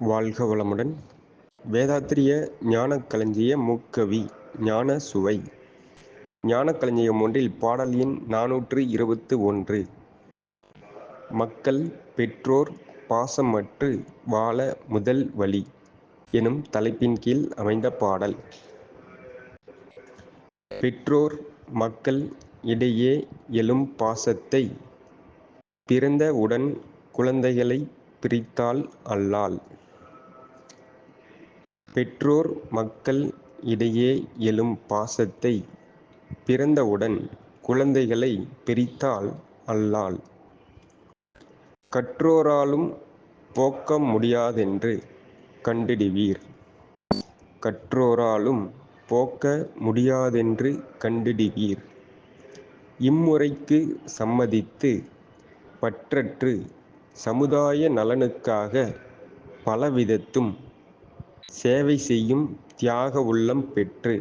வாழ்க வளமுடன். வேதாத்திரிய ஞான களஞ்சிய மூக்கவி ஞான சுவை. ஞான களஞ்சியம் ஒன்றில் பாடல் எண் நானூற்று இருபத்து ஒன்று. மக்கள் பெற்றோர் பாசமற்று வாழ முதல் வழி எனும் தலைப்பின் கீழ் அமைந்த பாடல். பெற்றோர் மக்கள் இடையே எழும் பாசத்தை பிறந்த உடன் குழந்தைகளைப் பிரித்தால் அல்லால். பெற்றோர் மக்கள் இடையே எழும் பாசத்தை பிறந்தவுடன் குழந்தைகளை பிரித்தால் அல்லால் கற்றோராலும் போக்க முடியாதென்று கண்டிடுவீர். கற்றோராலும் போக்க முடியாதென்று கண்டிடுவீர். இம்முறைக்கு சம்மதித்து பற்றற்று சமுதாய நலனுக்காக பலவிதத்தும் சேவை செய்யும் தியாக உள்ளம் பெற்று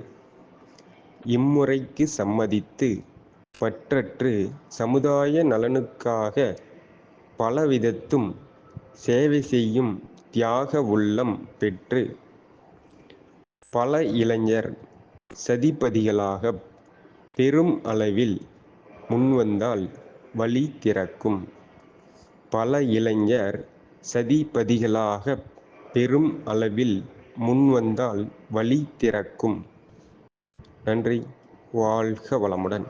இம்முறைக்கு சம்மதித்து பற்றற்று சமுதாய நலனுக்காக பலவிதத்தும் சேவை செய்யும் தியாக உள்ளம் பெற்று பல இளைஞர் சதிபதிகளாகப் பெரும் அளவில் முன்வந்தால் வழி திறக்கும். பல இளைஞர் சதிபதிகளாக பெரும் அளவில் முன் வந்தால் வழி திறக்கும். நன்றி. வாழ்க வளமுடன்.